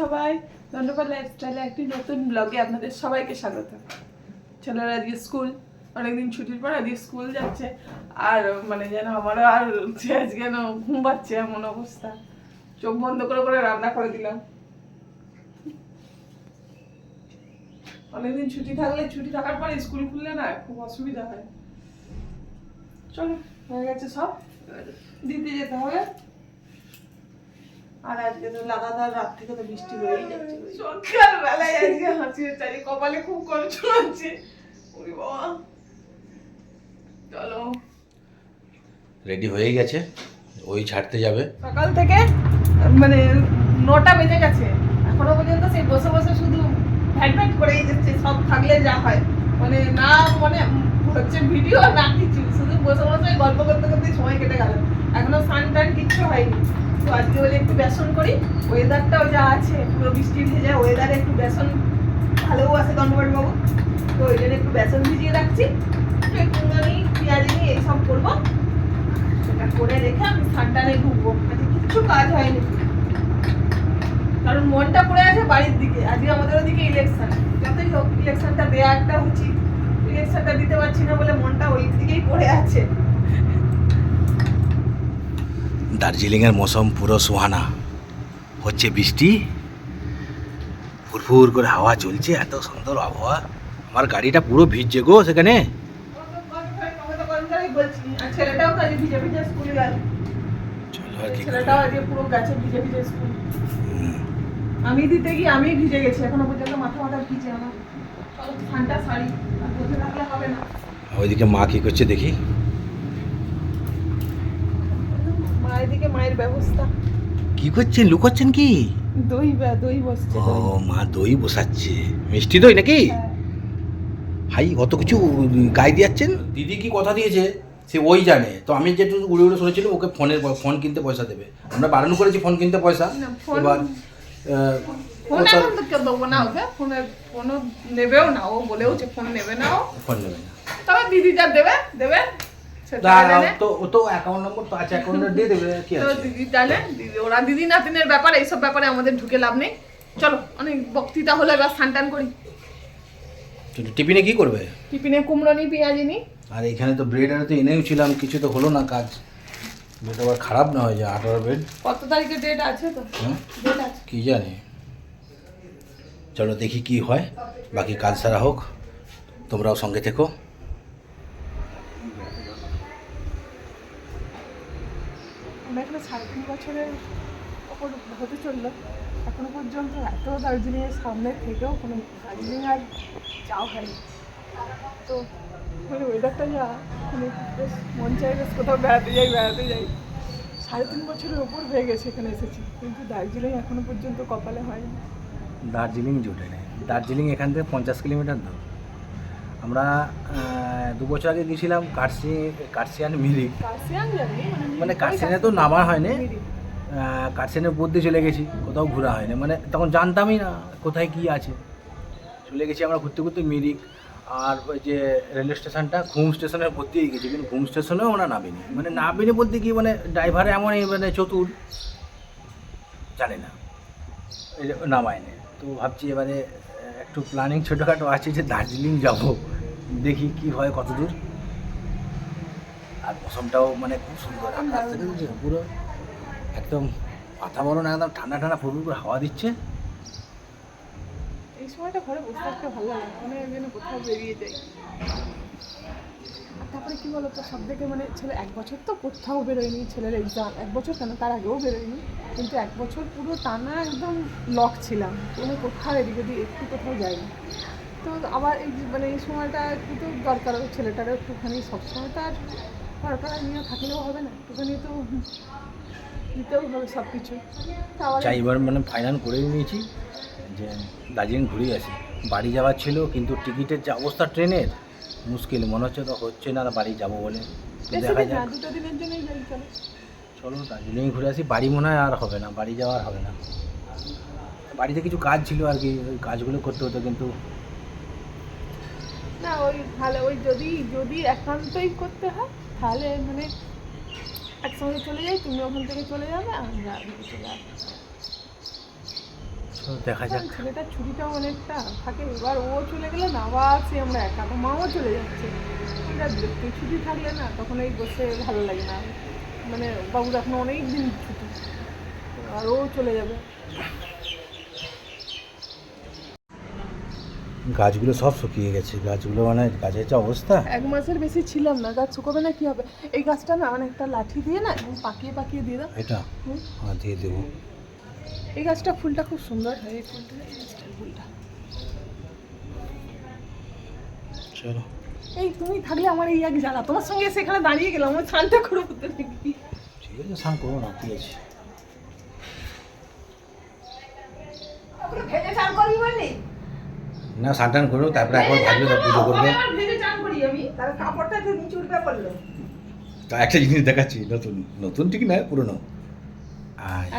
সবাই। দণ্ডপাল লাইফস্টাইলে একটি নতুন ব্লগে আপনাদের সবাইকে স্বাগত। ছেলেরা আজকে স্কুল অনেকদিন ছুটির পর আজকে স্কুল যাচ্ছে। আর মানে যেন আমারও আর আজকে যেন ঘুম এমন অবস্থা। চোখ বন্ধ করে করে রান্না করে দিলাম। অনেকদিন ছুটি থাকলে, ছুটি থাকার পরে স্কুল খুললে না খুব অসুবিধা হয়। চলো, হয়ে গেছে সব। দিতে যেতে হবে। আর আজকে তো লাগাতার রাত থেকে তো বৃষ্টি হয়েই যাচ্ছে। সন্ধ্যার বেলায় আজকে হাসি হচ্ছে আজকে কপালে খুব কষ্ট হচ্ছে ওরে বাবা। চলো। রেডি হয়ে গেছে। ওই ছাড়তে যাবে। সকাল থেকে মানে নটা বেজে গেছে। এখনও পর্যন্ত সেই বসে বসে শুধু ভ্যাট ভ্যাট করেই যাচ্ছে। সব থাকলে যা হয়। মানে না মানে হচ্ছে ভিডিও না কিছু। শুধু বসে বসে গল্প করতে করতে সময় কেটে গেল। এখনও স্নান টান কিচ্ছু হয়নি। তো আজকে বলে একটু বেসন করি। ওয়েদারটাও যা আছে, পুরো বৃষ্টি ভেজা ওয়েদারে একটু বেসন ভালোও আছে দণ্ডবাড়ি তো ওই জন্য একটু বেসন ভিজিয়ে রাখছি। একটু একটুখানি পেঁয়াজি এইসব করব। সেটা করে রেখে আমি স্নানটানে ঢুকবো আজকে কিচ্ছু কাজ হয়নি। কারণ মনটা পড়ে আছে বাড়ির দিকে। আজকে আমাদের ওদিকে ইলেকশন যতই হোক ইলেকশনটা দেওয়া একটা উচিত। ইলেকশনটা দিতে পারছি না বলে মনটা ওই দিকেই পড়ে আছে। দার্জিলিংয়ের মৌসুম পুরো সোহানা। হচ্ছে বৃষ্টি। ফুরফুর করে হাওয়া চলছে এত সুন্দর আবহাওয়া। আমার গাড়িটা পুরো ভিজছে গো সেখানে। আমি দিতে গিয়ে আমি ভিজে গেছি এখনও পর্যন্ত মাথা মাথা ভিজে আমার। ঠান্ডা শাড়ি বসে থাকলে হবে না। ওইদিকে মা কি করছে দেখি। মায়ের দিকে মায়ের ব্যবস্থা। কি করছেন? লুকোচ্ছেন কি? দই বা- দই বসছে ও মা দই বসাচ্ছে। মিষ্টি দই নাকি? হ্যাঁ। ভাই অত কিছু গায়ে দিয়াচ্ছেন? দিদি কি কথা দিয়েছে? সে ওই জানে। তো আমি যেটু উড়ে উড়ে শুনেছিলাম ওকে ফোনের ফোন কিনতে পয়সা দেবে। আমরা বারণ করেছি ফোন কিনতে পয়সা। না, এবার ফোন এখন তো দেবো না ওকে। ফোনে ফোনও নেবেও না। ও বলেও যে ফোন নেবে না ও। ফোন নেবে না। তবে দিদি যা দেবে দেবে। ওরা দিদি নাতিনের ব্যাপার এইসব ব্যাপারে আমাদের ঢুকে লাভ নেই। চলো অনেক বক্তৃতা হলো এবার স্নান টান করি। কিন্তু টিফিনে কি করবে? টিফিনে কুমড়ো নি পেঁয়াজি নি। আর এখানে তো ব্রেড আর তো এনেও ছিলাম কিছু তো হলো না কাজ। ব্রেড আবার খারাপ না হয়ে যায় আঠারো ব্রেড কত তারিখে ডেট আছে তো? হুম? ডেট আছে। কি জানি। চলো দেখি কি হয় বাকি কাজ সারা হোক। তোমরাও সঙ্গে থেকো আমরা এখানে সাড়ে তিন বছরের ওপর হতে চলল। এখনও পর্যন্ত এত দার্জিলিংয়ের সামনে থেকেও কোনো দার্জিলিং আর যাওয়া হয়নি। তো মানে ওয়েদারটা যা মানে বেশ মন চাই বেশ কোথাও বেড়াতে যাই বেড়াতে যাই। সাড়ে তিন বছরের ওপর হয়ে গেছে এখানে এসেছি, কিন্তু দার্জিলিং এখনও পর্যন্ত কপালে হয়নি। দার্জিলিং জুটে নেই। দার্জিলিং এখান থেকে পঞ্চাশ কিলোমিটার দূর। আমরা দু বছর আগে গেছিলাম কার্সি কার্সিয়ান মিরিক। জানি মানে কার্সিয়ানে তো নামা হয়নি। কার্সিয়ানের উপর চলে গেছি কোথাও ঘোরা হয়নি। মানে তখন জানতামই না কোথায় কি আছে। চলে গেছি আমরা ঘুরতে ঘুরতে মিরিক আর ওই যে রেলওয়ে স্টেশনটা ঘুম স্টেশনের দিয়েই গেছি কিন্তু ঘুম স্টেশনেও আমরা নামিনি। মানে নামিনি বলতে কি মানে ড্রাইভার এমনই মানে চতুর। জানে না নামায়নি। তো ভাবছি এবারে একটু প্ল্যানিং ছোটোখাটো আছে যে দার্জিলিং যাব। দেখি কি হয় কতদূর। আর মৌসুমটাও মানে খুব সুন্দর আকাশ থেকে? পুরো একদম বাতাবরণ একদম ঠান্ডা ঠান্ডা ফুরফুর করে হাওয়া দিচ্ছে। এই সময়টা ঘরে বসে থাকতে ভালো লাগে মনে মানে যেন কোথাও বেরিয়ে যাই। তারপরে কি বলতো সব থেকে মানে ছেলে এক বছর তো কোথাও বেরোয়নি ছেলের এক্সাম এক বছর কেন? তার আগেও বেরোয়নি। কিন্তু এক বছর পুরো টানা একদম লক ছিলাম। কোনো কোথাও এদিকে দিয়ে একটু কোথাও যাইনি তো আবার এই মানে এই সময়টা একটু তো দরকার ছেলেটারও একটুখানি সবসময় তো আর পড়াটা নিয়ে থাকলেও হবে না একটুখানি তো দিতেও হবে সব কিছু তা চাই এবার মানে ফাইনাল করে নিয়েছি যে দার্জিলিং ঘুরে আসি। বাড়ি যাওয়ার ছিল কিন্তু টিকিটের যে অবস্থা ট্রেনের মুশকিল মনে হচ্ছে তো হচ্ছে না বাড়ি যাব বলে। দেখা যাক। দুটো দিনের জন্যই যাই চলো। চলো দার্জিলিং ঘুরে আসি বাড়ি মনে হয় আর হবে না বাড়ি যাওয়ার হবে না। বাড়িতে কিছু কাজ ছিল আর কি ওই কাজগুলো করতে হতো কিন্তু না ওই তাহলে ওই যদি যদি একান্তই করতে হয় তাহলে মানে একসঙ্গে চলে যাই তুমি ওখান থেকে চলে যাবে আমরা চলে আসব। দেখা যাক। ছেলেটার ছুটিটাও অনেকটা থাকে এবার ও চলে গেলে না আবার সে আমরা একা তো মাও চলে যাচ্ছে। দেখতে ছুটি থাকলে না তখন এই বসে ভালো লাগে না। মানে বাবুর এখন অনেক দিন ছুটি আর ও চলে যাবে। গাছগুলো সব শুকিয়ে গেছে। গাছগুলো মানে গাছের যা অবস্থা। এক মাসের বেশি ছিলাম না। গাছ শুকাবে না কি হবে? এই গাছটা না মানে একটা লাঠি দিয়ে না পাকিয়ে পাকিয়ে দিয়ে দাও। এটা। হ্যাঁ দিয়ে দেবো। এই গাছটা ফুলটা খুব সুন্দর। হয় এই ফুলটা ফুলটা। চলো। এই তুমি থাকলে আমার এই এক জ্বালা। তোমার সঙ্গে সেখানে দাঁড়িয়ে গেলাম। আমার স্নানটা করে উঠতে দেখি। ঠিক আছে স্নান করব না ঠিক আছে। ভেজে চান করবি বললি? না স্নান টান করব তারপরে একবার ভাববে তো পুজো করবে। করি তো একটা জিনিস দেখাচ্ছি নতুন নতুন ঠিক নয় পুরনো।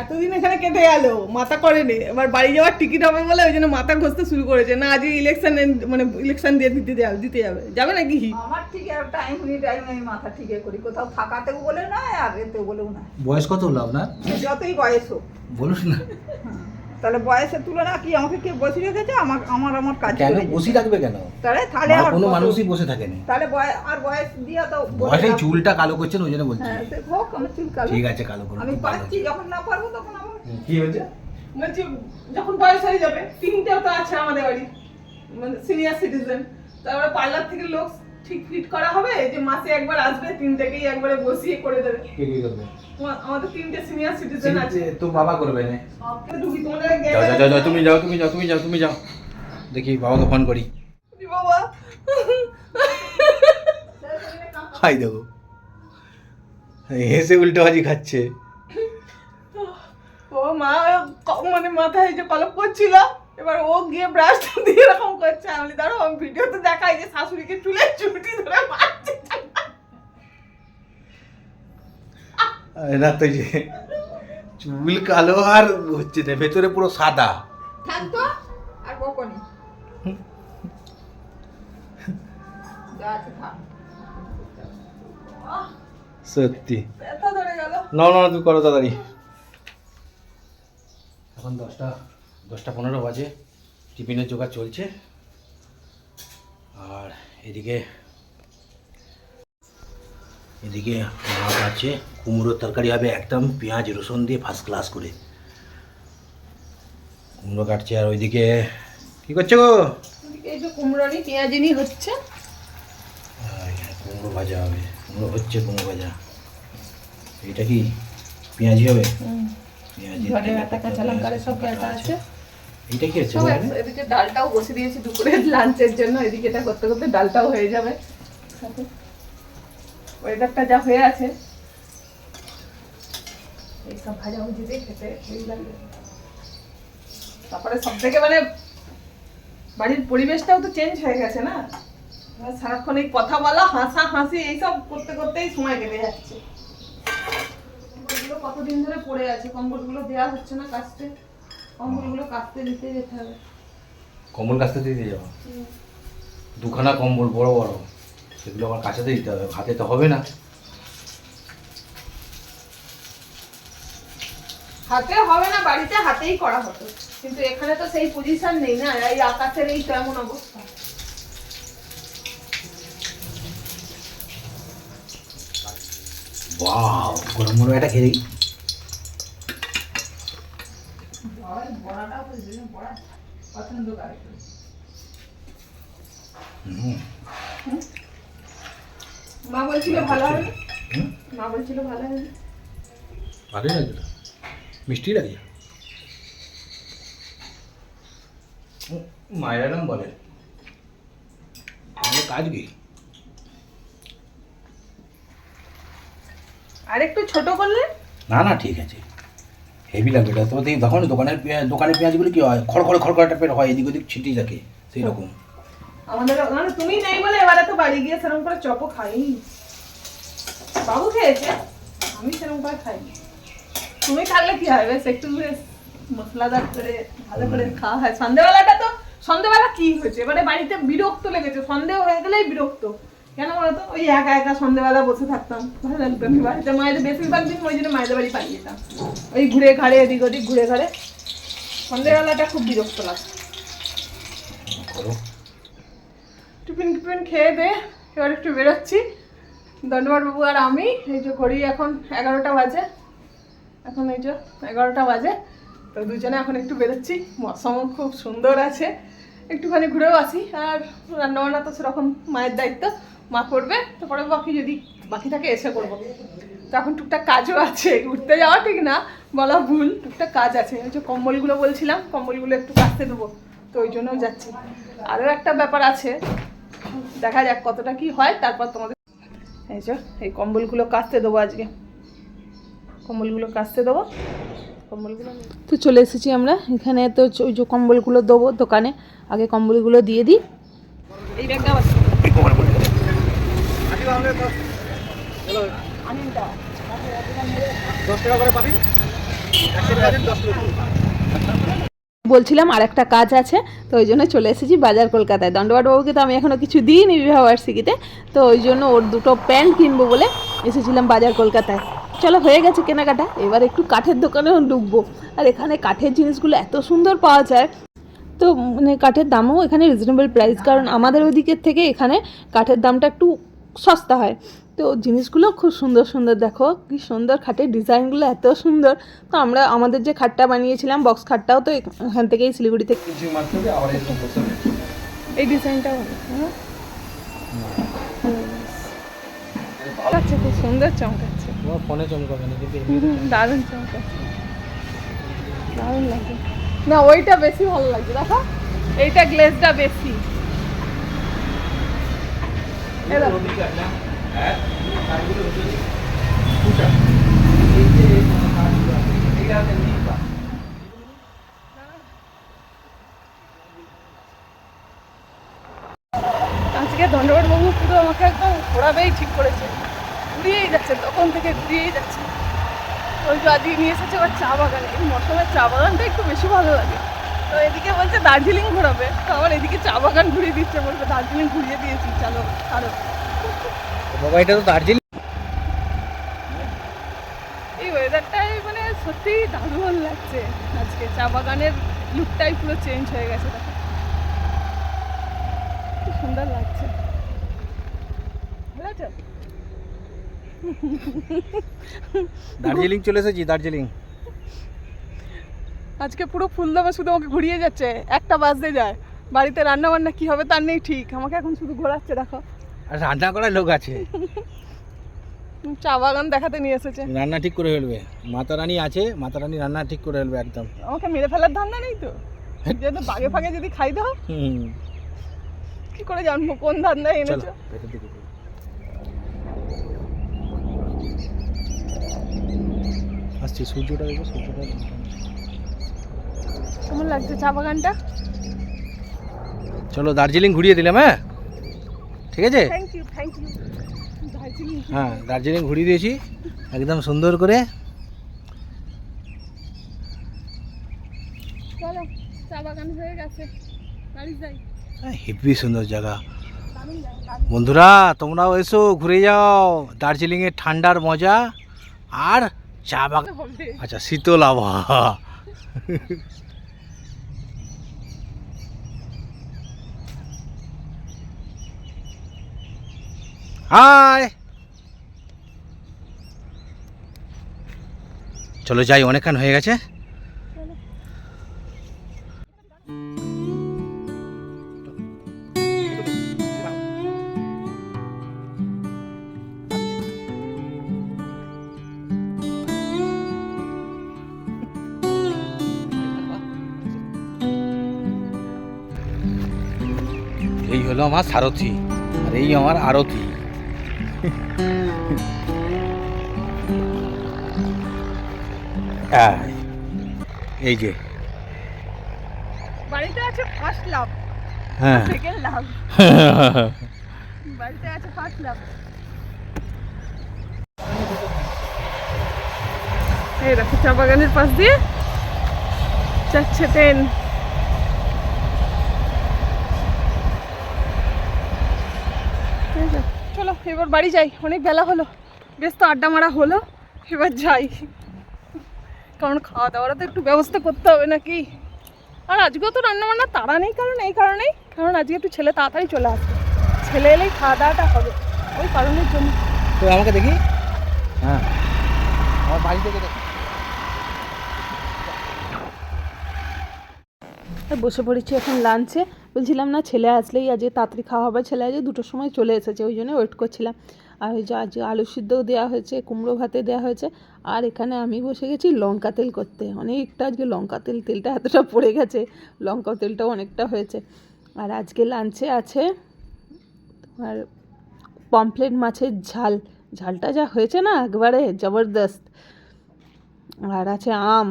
এতদিন এখানে কেটে গেল মাথা করেনি। এবার বাড়ি যাওয়ার টিকিট হবে বলে ওই জন্য মাথা ঘষতে শুরু করেছে। না আজকে ইলেকশন মানে ইলেকশন দিয়ে দিতে যাবে দিতে যাবে। যাবে নাকি আমার ঠিক আর টাইম নি টাইম আমি মাথা ঠিকই করি। কোথাও থাকাতেও বলে নয় আর এতেও বলেও নয়। বয়স কত হলো আপনার? যতই বয়স হোক। বলুন না। হ্যাঁ। তাহলে বয়সের তুলনা কি আমাকে কে বসে রেখেছে? আমার আমার আমার কাজ কেন? বসে থাকবে কেন? তাহলে তাহলে আর কোনো মানুষই বসে থাকেনি তাহলে বয়স আর বয়স দিয়া তো বয়সে চুলটা কালো করছেন ওই জন্য বলছি। হ্যাঁ হোক আমার চুল কালো। ঠিক আছে কালো করুন আমি পাচ্ছি যখন না পারব তখন আমার কি হয়েছে? বলছি যখন বয়স হয়ে যাবে তিনটেও তো আছে আমাদের বাড়ি মানে সিনিয়র সিটিজেন তারপরে পার্লার থেকে লোক ঠিক ফিট করা হবে যে মাসে একবার আসবে তিনটেকেই একবারে বসিয়ে করে দেবে। কে কি করবে আমাদের তিনটে সিনিয়র সিটিজেন আছে। তো বাবা করবে না। ঢুকি তোমাদের যাও যাও তুমি যাও তুমি যাও তুমি যাও তুমি যাও। দেখি বাবাকে ফোন করি। বাবা। হাই দেখো। হেসে উল্টোবাজি খাচ্ছে। ও মা মানে মাথায় যে কলপ করছিল এবার ও গিয়ে ব্রাশ দিয়ে এরকম করছে আমি দাঁড়াও আমি ভিডিওতে দেখাই যে শাশুড়িকে চুলে চুটি ধরে মারছে। না তো যে চুল কালো আর হচ্ছে না ভেতরে পুরো সাদা। থাকতো আর আহ, সত্যি। ব্যথা ধরে গেল। না না তুমি করো তাড়াতাড়ি। এখন দশটা। দশটা পনেরো বাজে টিফিনের জোগাড় চলছে। আর এদিকে এদিকে মাছ আছে কুমড়োর তরকারি হবে একদম পেঁয়াজ রসুন দিয়ে ফার্স্ট ক্লাস করে। কুমড়ো কাটছে আর ওইদিকে কি করছ গো? এই যে কুমড়োনি পেঁয়াজিনি হচ্ছে। কুমড়ো ভাজা হবে। কুমড়ো হচ্ছে কুমড়ো ভাজা। এটা কি পেঁয়াজি হবে? পেঁয়াজি কাঁচা লঙ্কা সব কাটা আছে। এইটা কি হচ্ছে? এদিকে ডালটাও বসে দিয়েছি দুপুরে লাঞ্চের জন্য এদিকে এটা করতে করতে ডালটাও হয়ে যাবে। ওয়েদারটা যা হয়ে আছে। এইসব ভাজা ভুজি দিয়ে খেতে তারপরে সব থেকে মানে বাড়ির পরিবেশটাও তো চেঞ্জ হয়ে গেছে না? সারাক্ষণ এই কথা বলা হাসা হাসি এইসব করতে করতেই সময় কেটে যাচ্ছে। কতদিন ধরে পড়ে আছে কম্বলগুলো দেওয়া হচ্ছে না কাচতে? কম্বলগুলো কাচতে দিতে যেতে হবে। কম্বল কাছতে দিতে যাব? দুখানা কম্বল বড় বড়। সেগুলো আমার কাছাতে দিতে হবে হাতে তো হবে না। হাতে হবে না বাড়িতে হাতেই করা হতো। কিন্তু এখানে তো সেই পজিশন নেই না এই আকাশের এই তেমন অবস্থা। বাহ গরম গরম এটা খেয়ে পছন্দ করে মা বলছিল ভালো হবে? মা বলছিল ভালো হবে। ভালোই মিষ্টি লাগে হুম, মায়ের এরম বলে। আমাদের কাজ কি? আর একটু ছোট করলে? না না ঠিক আছে। হেভি লাগবে এটা তোমার দেখি, তখন দোকানের দোকানের পেঁয়াজগুলো কি হয়? খড়খড়ে খড়খড়ে টাইপের হয়, এদিক ওদিক ছিটিয়ে থাকে সেই রকম আমাদের মানে তুমি নেই বলে এবারে তো বাড়ি গিয়ে সেরকম করে চপও খাইনি। বাবু খেয়েছে, আমি সেরকম করে খাইনি। তুমি থাকলে কি বেশ, একটু মশলাদার করে, ভালো করে খাওয়া হয়। সন্ধ্যেবেলাটা তো সন্ধ্যেবেলা কি হয়েছে? এবারে বাড়িতে বিরক্ত লেগেছে সন্দেহ হয়ে গেলেই বিরক্ত। কেন বলতো? ওই একা একা সন্ধ্যেবেলা বসে থাকতাম। ভালো লাগতো না। বাড়িতে মায়েদের বেশিরভাগ দিন ওই জন্য মায়েদের বাড়ি পালিয়ে যেতাম। ওই ঘুরে ঘাড়ে এদিক ওদিক ঘুরে ঘাড়ে। সন্ধ্যেবেলাটা খুব বিরক্ত লাগতো। টিফিন টিফিন খেয়ে দে এবার একটু বেরোচ্ছি। বাবু আর আমি এই যে ঘড়ি এখন এগারোটা বাজে। এখন এই যে এগারোটা বাজে। তো দুজনে এখন একটু বেরোচ্ছি। মৌসুমও খুব সুন্দর আছে। একটুখানি ঘুরেও আসি। আর রান্নাবান্না তো সেরকম মায়ের দায়িত্ব। মা করবে তারপরে বাকি যদি বাকি থাকে এসে করব। তো এখন টুকটাক কাজও আছে, উঠতে যাওয়া ঠিক না, বলা ভুল, টুকটাক কাজ আছে। ওই যে কম্বলগুলো বলছিলাম, কম্বলগুলো একটু কাচতে দেবো, তো ওই জন্যও যাচ্ছি। আরও একটা ব্যাপার আছে, দেখা যাক কতটা কি হয়, তারপর তোমাদের এই যে, এই কম্বলগুলো কাচতে দেবো আজকে। কম্বলগুলো কাচতে দেবো, কম্বলগুলো তো চলে এসেছি আমরা, এখানে তো ওই যে কম্বলগুলো দেবো দোকানে, আগে কম্বলগুলো দিয়ে দিই। এই ব্যাগটা বলছিলাম আর একটা কাজ আছে, তো ওই জন্য চলে এসেছি বাজার কলকাতায়। দণ্ডবাট বাবুকে তো আমি এখনও কিছু দিইনি বিবাহবার্ষিকীতে তো ওই জন্য ওর দুটো প্যান্ট কিনবো বলে এসেছিলাম বাজার কলকাতায়। চলো, হয়ে গেছে কেনাকাটা, এবার একটু কাঠের দোকানেও ঢুকবো। আর এখানে কাঠের জিনিসগুলো এত সুন্দর পাওয়া যায়, তো মানে কাঠের দামও এখানে রিজনেবল প্রাইস কারণ আমাদের ওদিকের থেকে এখানে কাঠের দামটা একটু সস্তা হয়। তো জিনিসগুলো খুব সুন্দর সুন্দর দেখো কি সুন্দর খাটের ডিজাইনগুলো এত সুন্দর। তো আমরা আমাদের যে খাটটা বানিয়েছিলাম বক্স খাটটাও তো এখান থেকেই শিলিগুড়ি থেকে। এই ডিজাইনটাও হ্যাঁ? আচ্ছা খুব সুন্দর চমকাচ্ছে। ফোনে চমকাবে না দারুণ চমকাচ্ছে। দারুণ লাগে। না ওইটা বেশি ভালো লাগছে দেখো। এইটা গ্লেজটা বেশি। আজকে দণ্ডবট বাবু পুরো আমাকে একদম ঘোরাবেই ঠিক করেছে। ঘুরিয়েই যাচ্ছে তখন থেকে ঘুরিয়েই যাচ্ছে। ওই যে আজকে নিয়ে এসেছে আবার চা বাগানে। এই মৌসুমের চা বাগানটা একটু বেশি ভালো লাগে। তো এদিকে বলছে দার্জিলিং ঘোরাবে। তো আবার এদিকে চা বাগান ঘুরিয়ে দিচ্ছে বলবে দার্জিলিং ঘুরিয়ে দিয়েছি চলো আরও বাবা এটা তো দার্জিলিং এই ওয়েদারটাই মানে সত্যি দারুণ লাগছে। আজকে চা বাগানের লুকটাই পুরো চেঞ্জ হয়ে গেছে দেখো। কি সুন্দর লাগছে। দার্জিলিং চলে এসেছি দার্জিলিং। আজকে পুরো ফুলদমে শুধু আমাকে ঘুরিয়ে যাচ্ছে। একটা বাজতে যায়। বাড়িতে রান্না বান্না কি হবে তার নেই ঠিক। আমাকে এখন শুধু ঘোরাচ্ছে দেখো। আর রান্না করার লোক আছে। চা বাগান দেখাতে নিয়ে এসেছে। রান্না ঠিক করে ফেলবে। মাতা রানী আছে মাতা রানী রান্না ঠিক করে ফেলবে একদম। আমাকে মেরে ফেলার ধান্দা নেই তো? যেন বাগে ফাগে যদি খাই দাও কি করে জানব কোন ধান্দা এনেছো? আসছি সূর্যটা দেখো সূর্যটা কেমন লাগছে চা বাগানটা? চলো দার্জিলিং ঘুরিয়ে দিলাম হ্যাঁ? ঠিক আছে? থ্যাংক ইউ থ্যাংক ইউ হ্যাঁ দার্জিলিং ঘুরিয়ে দিয়েছি একদম সুন্দর করে। চলো চা বাগান হয়ে গেছে। বাড়ি যাই। হেভি সুন্দর জায়গা। বন্ধুরা তোমরাও এসো ঘুরে যাও। দার্জিলিংয়ের ঠান্ডার মজা আর চা বাগান আচ্ছা শীতল আবহাওয়া। হাই। চলো যাই অনেকক্ষণ হয়ে গেছে। এই হলো আমার সারথি আর এই আমার আরতি। এই, যে। বাড়িতে আছে ফার্স্ট লাভ হ্যাঁ। সেকেন্ড লাভ বাড়িতে আছে ফার্স্ট লাভ এই দেখো চা বাগানের পাশ দিয়ে যাচ্ছে ট্রেন এই যে, এবার বাড়ি যাই, অনেক বেলা হলো। বেশ তো আড্ডা মারা হলো, এবার যাই। কারণ খাওয়া দাওয়াটা তো একটু ব্যবস্থা করতে হবে নাকি? আর আজকেও তো রান্না বান্না তাড়া নেই, কারণ এই কারণেই। কারণ আজকে একটু ছেলে তাড়াতাড়ি চলে আসবে। ছেলে এলেই খাওয়া দাওয়াটা হবে, ওই কারণের জন্য। তো আমাকে দেখি? হ্যাঁ। আমার বাড়ি থেকে দেখি। বসে পড়েছি এখন লাঞ্চে বলছিলাম, না, ছেলে আসলেই আজকে তাড়াতাড়ি খাওয়া হবে। ছেলে আজকে দুটোর সময় চলে এসেছে, ওই জন্য ওয়েট করছিলাম। আর ওই যে আজ আলু সিদ্ধও দেওয়া হয়েছে, কুমড়ো ভাতে দেওয়া হয়েছে। আর এখানে আমি বসে গেছি লঙ্কা তেল করতে। অনেকটা আজকে লঙ্কা তেল, তেলটা এতটা পড়ে গেছে, লঙ্কা তেলটাও অনেকটা হয়েছে। আর আজকে লাঞ্চে আছে আর পমফ্লেট মাছের ঝাল। ঝালটা যা হয়েছে না, একবারে জবরদস্ত। আর আছে আম।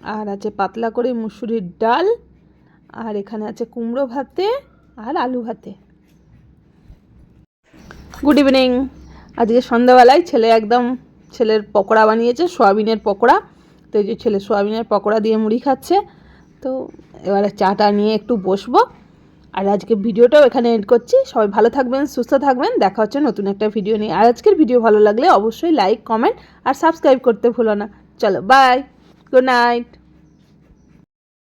আর আছে পাতলা করে মুসুরির ডাল, আর এখানে আছে কুমড়ো ভাতে আর আলু ভাতে। গুড ইভিনিং আজকে সন্ধ্যাবেলায় ছেলে একদম ছেলের পকোড়া বানিয়েছে, সোয়াবিনের পকোড়া। তো এই যে ছেলে সোয়াবিনের পকোড়া দিয়ে মুড়ি খাচ্ছে। তো এবারে চাটা নিয়ে একটু বসবো। আর আজকে ভিডিওটাও এখানে এড করছি। সবাই ভালো থাকবেন, সুস্থ থাকবেন। দেখা হচ্ছে নতুন একটা ভিডিও নিয়ে। আর আজকের ভিডিও ভালো লাগলে অবশ্যই লাইক কমেন্ট আর সাবস্ক্রাইব করতে ভুলো না। চলো বাই গুড নাইট